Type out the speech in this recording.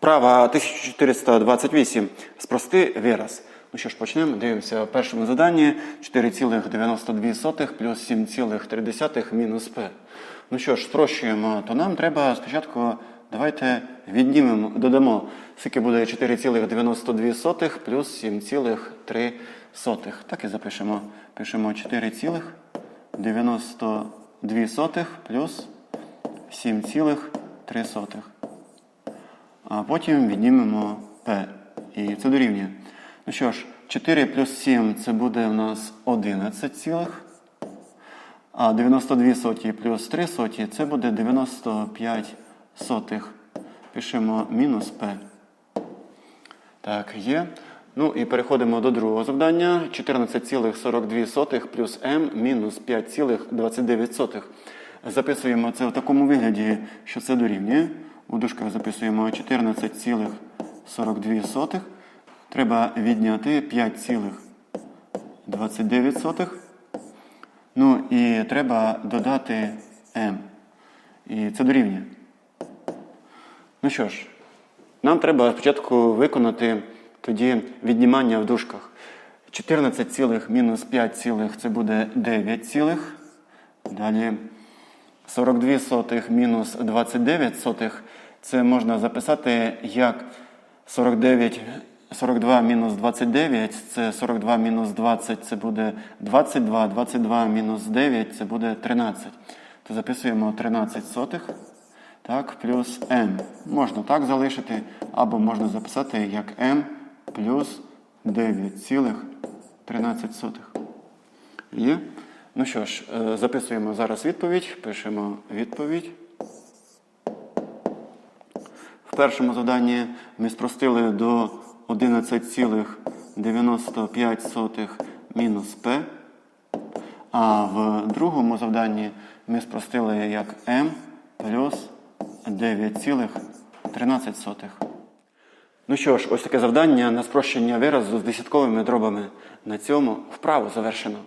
Вправа 1428. Спрости вираз. Ну що ж, почнемо. Дивимося в першому заданні 4,92 плюс 7,3 мінус p. Ну що ж, спрощуємо, то нам треба спочатку, давайте віднімемо, додамо, скільки буде 4,92 плюс 7,3. Так і запишемо. Пишемо 4,92 плюс 7,3. А потім віднімемо p. І це дорівнює. Ну що ж, 4 плюс 7 це буде у нас 11 цілих. А 92 соті плюс 3 соті це буде 95 сотих. Пишемо мінус p. Так, є. Ну і переходимо до другого завдання. 14,42 плюс m мінус 5,29. Записуємо це в такому вигляді, що це дорівнює. У дужках записуємо 14,42. Треба відняти 5,29. Ну і треба додати m. І це дорівнює. Ну що ж, нам треба спочатку виконати тоді віднімання в дужках. 14 цілих мінус 5 цілих це буде 9 цілих. Далі 42 сотих мінус 29 сотих це можна записати як 49, 42 мінус 29, це 42 мінус 20, це буде 22, 22 мінус 9, це буде 13. То записуємо 13 сотих. Так, плюс m. Можна так залишити, або можна записати як m плюс 9,13. Є? Ну що ж, е, записуємо зараз відповідь, пишемо відповідь. Першому заданні ми спростили до 11,95 мінус p. А в другому завданні ми спростили як m плюс 9,13. Ну що ж, ось таке завдання на спрощення виразу з десятковими дробами. На цьому вправу завершено.